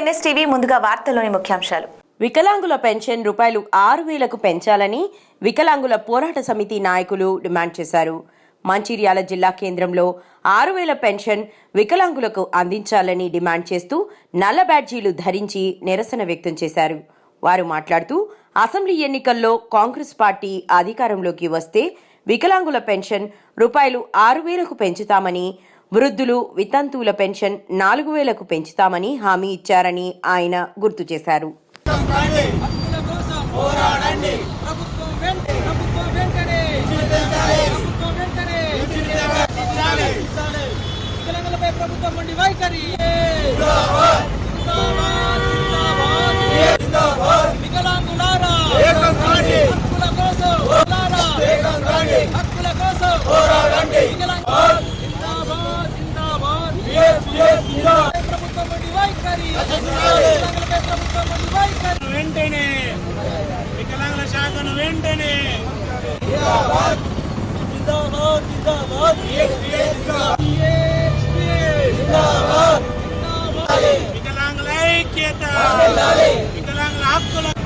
NSTV ముందుగా వార్తల్లోని ముఖ్యాంశాలు. వికలాంగుల పెన్షన్ రూపాయలు ఆరు వేలకు పెంచాలని వికలాంగుల పోరాట సమితి నాయకులు డిమాండ్ చేశారు. మంచిర్యాల జిల్లా కేంద్రంలో ఆరు వేల పెన్షన్ వికలాంగులకు అందించాలని డిమాండ్ చేస్తూ నల్ల బ్యాడ్జీలు ధరించి నిరసన వ్యక్తం చేశారు. వారు మాట్లాడుతూ అసెంబ్లీ ఎన్నికల్లో కాంగ్రెస్ పార్టీ అధికారంలోకి వస్తే వికలాంగుల పెన్షన్ రూపాయలు ఆరు వేలకు పెంచుతామని వృద్ధులు వితంతువుల పెన్షన్ నాలుగు వేలకు పెంచుతామని హామీ ఇచ్చారని ఆయన గుర్తు చేశారు. ప్రభుత్వం వెంటనే వికలాంగుల శాఖను వెంటనే వికలాంగుల ఐక్యత వికలాంగుల ఐక్యత